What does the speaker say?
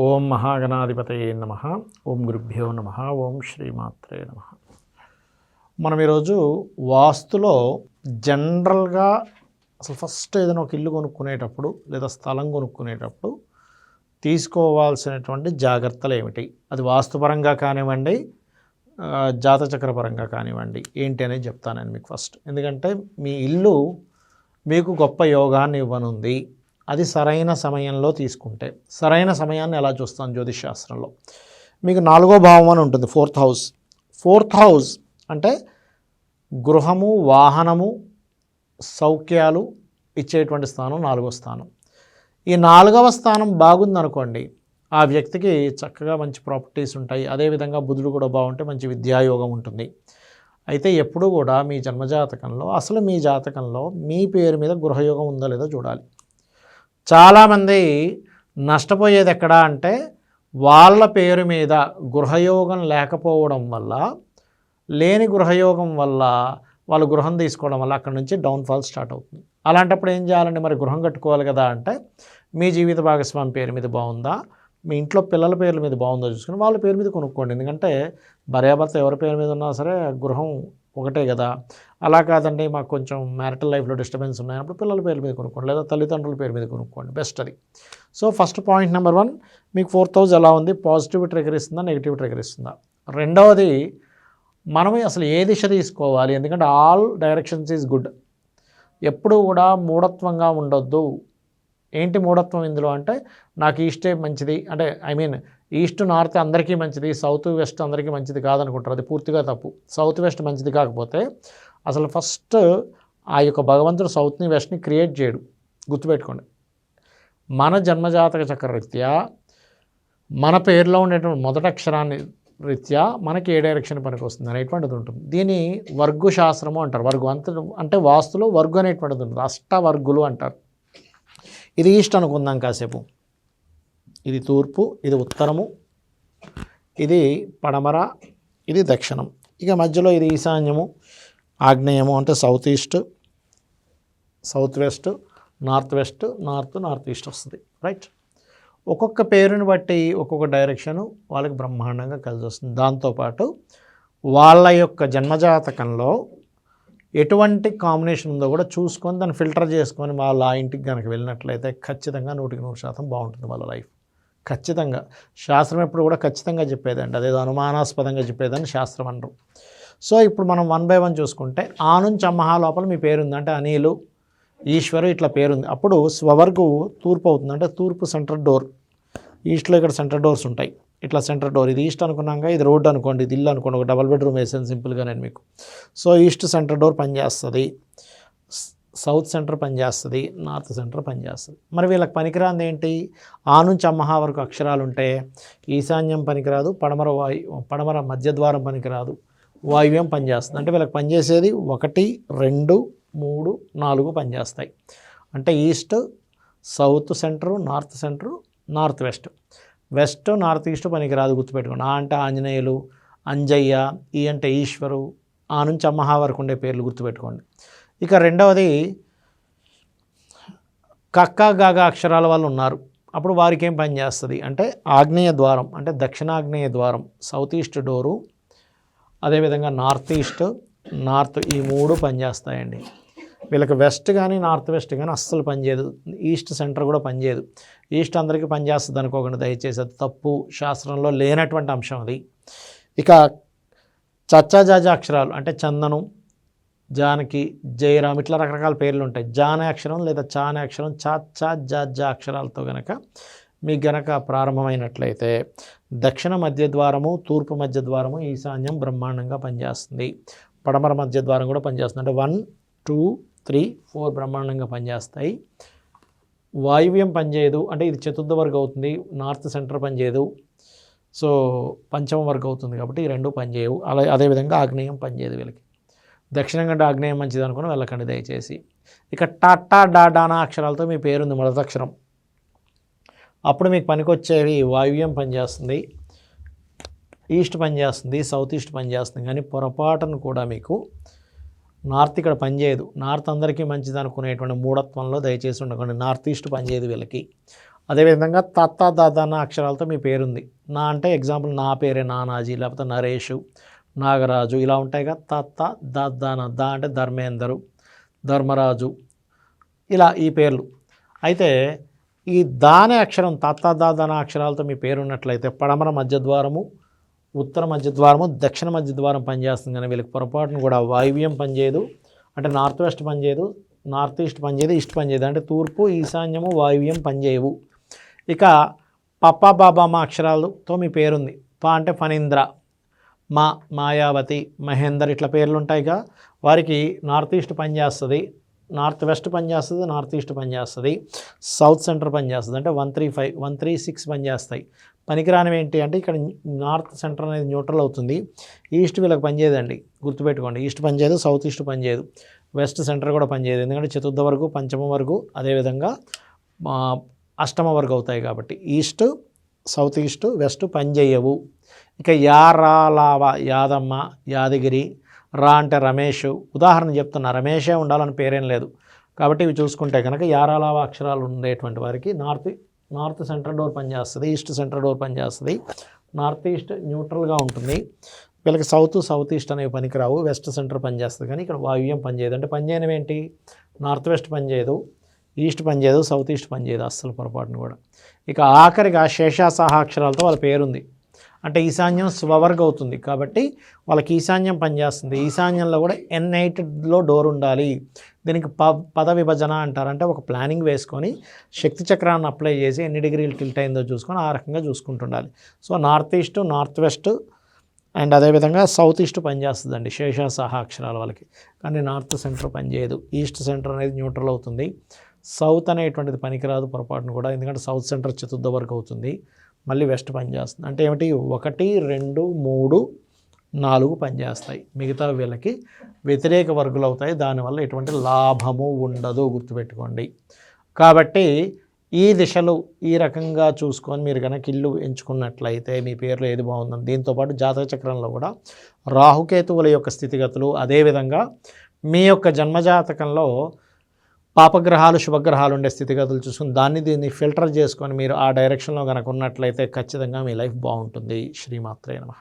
ఓం మహాగణాధిపతయే నమ. ఓం గురుభ్యో నమ. ఓం శ్రీమాత్రే నమ. మనం ఈరోజు వాస్తులో జనరల్గా అసలు ఫస్ట్ ఏదైనా ఒక ఇల్లు కొనుక్కునేటప్పుడు లేదా స్థలం కొనుక్కునేటప్పుడు తీసుకోవాల్సినటువంటి జాగ్రత్తలు ఏమిటి? అది వాస్తుపరంగా కానివ్వండి జాతచక్రపరంగా కానివ్వండి ఏంటి అనేది చెప్తాను నేను మీకు ఫస్ట్. ఎందుకంటే మీ ఇల్లు మీకు గొప్ప యోగాన్ని ఇవ్వనుంది. అది సరైన సమయంలో తీసుకుంటే. సరైన సమయాన్ని ఎలా చూస్తాను జ్యోతిష్ శాస్త్రంలో మీకు నాలుగో భావం అని ఉంటుంది ఫోర్త్ హౌస్. ఫోర్త్ హౌస్ అంటే గృహము వాహనము సౌఖ్యాలు ఇచ్చేటువంటి స్థానం నాలుగో స్థానం. ఈ నాలుగవ స్థానం బాగుందనుకోండి ఆ వ్యక్తికి చక్కగా మంచి ప్రాపర్టీస్ ఉంటాయి. అదేవిధంగా బుధుడు కూడా బాగుంటే మంచి విద్యాయోగం ఉంటుంది. అయితే ఎప్పుడు కూడా మీ జన్మజాతకంలో అసలు మీ జాతకంలో మీ పేరు మీద గృహయోగం ఉందో లేదో చూడాలి. చాలామంది నష్టపోయేది ఎక్కడా అంటే వాళ్ళ పేరు మీద గృహయోగం లేకపోవడం వల్ల లేని గృహయోగం వల్ల వాళ్ళు గృహం తీసుకోవడం వల్ల అక్కడ నుంచి డౌన్ఫాల్ స్టార్ట్ అవుతుంది. అలాంటప్పుడు ఏం చేయాలండి? మరి గృహం కట్టుకోవాలి కదా అంటే మీ జీవిత భాగస్వామి పేరు మీద బాగుందా? మీ ఇంట్లో పిల్లల పేర్ల మీద బాగుందో చూసుకుని వాళ్ళ పేరు మీద కొనుక్కోండి. ఎందుకంటే భార్యాభర్త ఎవరి పేరు మీద ఉన్నా సరే గృహం ఒకటే కదా. అలా కాదండి మాకు కొంచెం మ్యారిటల్ లైఫ్లో డిస్టర్బెన్స్ ఉన్నాయన్నప్పుడు పిల్లల పేరు మీద కొనుక్కోండి లేదా తల్లిదండ్రుల పేరు మీద కొనుక్కోండి. బెస్ట్ అది. So first point number one మీకు ఫోర్ థౌజండ్ ఎలా ఉంది? పాజిటివ్ ట్రిగర్ ఇస్తుందా? నెగిటివ్ ట్రిగర్ ఇస్తుందా? రెండవది మనం అసలు ఏ దిశ తీసుకోవాలి? ఎందుకంటే ఆల్ డైరెక్షన్స్ ఈజ్ గుడ్ ఎప్పుడు కూడా మూఢత్వంగా ఉండొద్దు. ఏంటి మూఢత్వం ఇందులో అంటే నాకు ఈస్టే మంచిది అంటే ఐ మీన్ ఈస్ట్ నార్త్ అందరికీ మంచిది సౌత్ వెస్ట్ అందరికీ మంచిది కాదనుకుంటారు. అది పూర్తిగా తప్పు. సౌత్ వెస్ట్ మంచిది కాకపోతే అసలు ఫస్ట్ ఆ యొక్క భగవంతుడు సౌత్ని వెస్ట్ని క్రియేట్ చేయడు. గుర్తుపెట్టుకోండి. మన జన్మజాతక చక్రరీత్యా మన పేరులో ఉండేటువంటి మొదటి అక్షరాన్ని రీత్యా మనకి ఏ డైరెక్షన్ పనికి వస్తుంది అనేటువంటిది ఉంటుంది. దీని వర్గు శాస్త్రము అంటారు. వర్గు అంత అంటే వాస్తులో వర్గు అనేటువంటిది ఉంటుంది. అష్టవర్గులు అంటారు. ఇది ఈస్ట్ అనుకుందాం కాసేపు. ఇది తూర్పు ఇది ఉత్తరము ఇది పడమర ఇది దక్షిణం. ఇక మధ్యలో ఇది ఈశాన్యము ఆగ్నేయము అంటే south east south west north west north north east వస్తుంది. రైట్ ఒక్కొక్క పేరుని బట్టి ఒక్కొక్క డైరెక్షను వాళ్ళకి బ్రహ్మాండంగా కలిసి వస్తుంది. దాంతోపాటు వాళ్ళ యొక్క జన్మజాతకంలో ఎటువంటి కాంబినేషన్ ఉందో కూడా చూసుకొని దాన్ని ఫిల్టర్ చేసుకొని వాళ్ళ ఇంటికి కనుక వెళ్ళినట్లయితే ఖచ్చితంగా నూటికి నూరు శాతం బాగుంటుంది వాళ్ళ లైఫ్ ఖచ్చితంగా. శాస్త్రం ఎప్పుడు కూడా ఖచ్చితంగా చెప్పేదండి. అదేదో అనుమానాస్పదంగా చెప్పేదని శాస్త్రం అనరు. సో ఇప్పుడు మనం వన్ బై వన్ చూసుకుంటే ఆ నుంచి అమ్మహా లోపల మీ పేరుంది. అంటే అనిలు ఈశ్వరు ఇట్లా పేరుంది. అప్పుడు స్వవర్గు తూర్పు అవుతుంది అంటే తూర్పు సెంటర్ డోర్ ఈస్ట్లో ఇక్కడ సెంటర్ డోర్స్ ఉంటాయి. ఇట్లా సెంటర్ డోర్ ఇది ఈస్ట్ అనుకున్నాక ఇది రోడ్ అనుకోండి ఇది ఇల్లు అనుకోండి ఒక డబల్ బెడ్రూమ్ వేసాను సింపుల్గా నేను మీకు. సో ఈస్ట్ సెంటర్ డోర్ పనిచేస్తుంది సౌత్ సెంటర్ పనిచేస్తుంది నార్త్ సెంటర్ పనిచేస్తుంది మరి వీళ్ళకి పనికిరాంది ఏంటి? ఆ నుంచి అమ్మహా వరకు అక్షరాలు ఉంటే ఈశాన్యం పనికిరాదు పడమర వాయు పడమర మధ్యద్వారం పనికిరాదు. వాయువ్యం పనిచేస్తుంది అంటే వీళ్ళకి పనిచేసేది ఒకటి రెండు మూడు నాలుగు పనిచేస్తాయి అంటే east south centre north centre north west. West north east పనికిరాదు గుర్తుపెట్టుకోండి. ఆ అంటే ఆంజనేయులు అంజయ్య ఈ అంటే ఈశ్వరు ఆ నుంచి అమ్మహ వరకు ఉండే పేర్లు గుర్తుపెట్టుకోండి. ఇక రెండవది కక్క గాగ అక్షరాల వాళ్ళు ఉన్నారు. అప్పుడు వారికి ఏం పని చేస్తుంది? అంటే ఆగ్నేయ ద్వారం అంటే దక్షిణాగ్నేయ ద్వారం సౌత్ ఈస్ట్ డోరు అదేవిధంగా నార్త్ ఈస్ట్ నార్త్ ఈ మూడు పనిచేస్తాయండి వీళ్ళకి వెస్ట్ కానీ నార్త్ వెస్ట్ కానీ అస్సలు పనిచేయదు ఈస్ట్ సెంటర్ కూడా పనిచేయదు ఈస్ట్ అందరికీ పనిచేస్తుంది అనుకోకండి దయచేసి. అది తప్పు శాస్త్రంలో లేనటువంటి అంశం అది. ఇక చచ్చాజాజ అక్షరాలు అంటే చందనం జానకి జయరామ్ ఇట్లా రకరకాల పేర్లు ఉంటాయి. జాన అక్షరం లేదా చాన అక్షరం చా చా జా జా అక్షరాలతో గనక మీకు గనక ప్రారంభమైనట్లయితే దక్షిణ మధ్య ద్వారము తూర్పు మధ్య ద్వారము ఈశాన్యం బ్రహ్మాండంగా పనిచేస్తుంది. పడమర మధ్య ద్వారం కూడా పనిచేస్తుంది. అంటే వన్ టూ త్రీ ఫోర్ బ్రహ్మాండంగా పనిచేస్తాయి. వాయువ్యం పనిచేయదు. అంటే ఇది చతుర్థ వర్గం అవుతుంది. నార్త్ సెంటర్ పనిచేయదు. సో పంచమ వర్గం అవుతుంది కాబట్టి ఈ రెండు పనిచేయవు. అలా అదేవిధంగా ఆగ్నేయం పనిచేయదు వీళ్ళకి. దక్షిణం కంటే ఆగ్నేయం మంచిది అనుకుని వెళ్ళకండి దయచేసి. ఇక టాటా డాడానా అక్షరాలతో మీ పేరుంది మొదటక్షరం అప్పుడు మీకు పనికొచ్చేవి వాయువ్యం పనిచేస్తుంది. ఈస్ట్ పనిచేస్తుంది. సౌత్ ఈస్ట్ పనిచేస్తుంది. కానీ పొరపాటును కూడా మీకు నార్త్ ఇక్కడ పనిచేయదు. నార్త్ అందరికీ మంచిది అనుకునేటువంటి మూఢత్వంలో దయచేసి ఉండకండి. నార్త్ ఈస్ట్ పనిచేయదు వీళ్ళకి. అదేవిధంగా తత్త దాద అన్న అక్షరాలతో మీ పేరుంది. నా అంటే ఎగ్జాంపుల్ నా పేరే నానాజీ లేకపోతే నరేష్ నాగరాజు ఇలా ఉంటాయి కదా తత్త దద్దాన దా అంటే ధర్మేందరు ధర్మరాజు ఇలా ఈ పేర్లు. అయితే ఈ దానే అక్షరం తత్త అన్న అక్షరాలతో మీ పేరు ఉన్నట్లయితే పడమర మధ్య ద్వారము ఉత్తర మధ్య ద్వారము దక్షిణ మధ్య ద్వారం పనిచేస్తుంది కానీ వీళ్ళకి పొరపాటును కూడా వాయువ్యం పనిచేయదు. అంటే నార్త్ వెస్ట్ పనిచేయదు నార్త్ ఈస్ట్ పనిచేయదు ఈస్ట్ పనిచేయదు. అంటే తూర్పు ఈశాన్యము వాయువ్యం పనిచేయవు. ఇక పప్ప బాబామ అక్షరాలతో మీ పేరుంది. ప అంటే ఫణీంద్ర మా మాయావతి మహేందర్ ఇట్లా పేర్లు ఉంటాయిగా వారికి నార్త్ ఈస్ట్ పనిచేస్తుంది. నార్త్ వెస్ట్ పనిచేస్తుంది నార్త్ ఈస్ట్ పనిచేస్తుంది సౌత్ సెంటర్ పనిచేస్తుంది అంటే one three five one three six పనిచేస్తాయి పనికిరానివి ఏంటి అంటే ఇక్కడ నార్త్ సెంటర్ అనేది న్యూట్రల్ అవుతుంది. ఈస్ట్ వీళ్ళకి పనిచేయదండి గుర్తుపెట్టుకోండి. ఈస్ట్ పనిచేయదు సౌత్ ఈస్ట్ పనిచేయదు వెస్ట్ సెంటర్ కూడా పనిచేయదు ఎందుకంటే చతుర్థ వరకు పంచమ వరకు అదేవిధంగా అష్టమ వరకు అవుతాయి కాబట్టి. ఈస్ట్ సౌత్ ఈస్ట్ వెస్ట్ పనిచేయవు ఇక యారాలావ యాదమ్మ యాదగిరి రా అంటే రమేష్. ఉదాహరణ చెప్తున్నా రమేషే ఉండాలని పేరేం లేదు. కాబట్టి ఇవి చూసుకుంటే కనుక యారాలావ అక్షరాలు ఉండేటువంటి వారికి నార్త్ నార్త్ సెంట్రల్ డోర్ పనిచేస్తుంది ఈస్ట్ సెంట్రల్ డోర్ పనిచేస్తుంది. నార్త్ ఈస్ట్ న్యూట్రల్గా ఉంటుంది. వీళ్ళకి సౌత్ సౌత్ ఈస్ట్ అనేవి పనికిరావు వెస్ట్ సెంటర్ పనిచేస్తుంది. కానీ ఇక్కడ వాయువ్యం పనిచేయదు. అంటే పనిచేయడం ఏంటి? నార్త్ వెస్ట్ పనిచేయదు ఈస్ట్ పనిచేయదు సౌత్ ఈస్ట్ పనిచేయదు అస్సలు పొరపాటును కూడా. ఇక ఆఖరిగా శేషాసహ అక్షరాలతో వాళ్ళ పేరుంది. అంటే ఈశాన్యం స్వవర్గ్ అవుతుంది కాబట్టి వాళ్ళకి ఈశాన్యం పనిచేస్తుంది ఈశాన్యంలో కూడా ఎన్ ఎయిట్లో డోర్ ఉండాలి. దీనికి ప పద విభజన అంటారంటే ఒక ప్లానింగ్ వేసుకొని శక్తి చక్రాన్ని అప్లై చేసి ఎన్ని డిగ్రీలు టిల్ట్ అయిందో చూసుకొని ఆ రకంగా చూసుకుంటుండాలి. So north east north west and అదేవిధంగా సౌత్ ఈస్ట్ పనిచేస్తుందండి శేష సహా అక్షరాల వాళ్ళకి. కానీ నార్త్ సెంటర్ పనిచేయదు ఈస్ట్ సెంటర్ అనేది న్యూట్రల్ అవుతుంది. సౌత్ అనేటువంటిది పనికిరాదు పొరపాటును కూడా. ఎందుకంటే సౌత్ సెంటర్ చతుర్థ వరకు అవుతుంది. మళ్ళీ వెస్ట్ పనిచేస్తుంది అంటే ఏమిటి? ఒకటి రెండు మూడు నాలుగు పనిచేస్తాయి మిగతా వీళ్ళకి వ్యతిరేక వర్గులు అవుతాయి. దానివల్ల ఎటువంటి లాభము ఉండదు. గుర్తుపెట్టుకోండి. కాబట్టి ఈ దిశలో ఈ రకంగా చూసుకొని మీరు కనుక ఇల్లు ఎంచుకున్నట్లయితే మీ పేర్లు ఏది బాగుందని దీంతోపాటు జాతక చక్రంలో కూడా రాహుకేతువుల యొక్క స్థితిగతులు అదేవిధంగా మీ యొక్క జన్మజాతకంలో పాపగ్రహాలు శుభగ్రహాలు ఉండే స్థితిగతులు చూసుకుని దాన్ని దీన్ని ఫిల్టర్ చేసుకొని మీరు ఆ డైరెక్షన్లో కనుక ఉన్నట్లయితే ఖచ్చితంగా మీ లైఫ్ బాగుంటుంది. శ్రీమాత్రే నమః.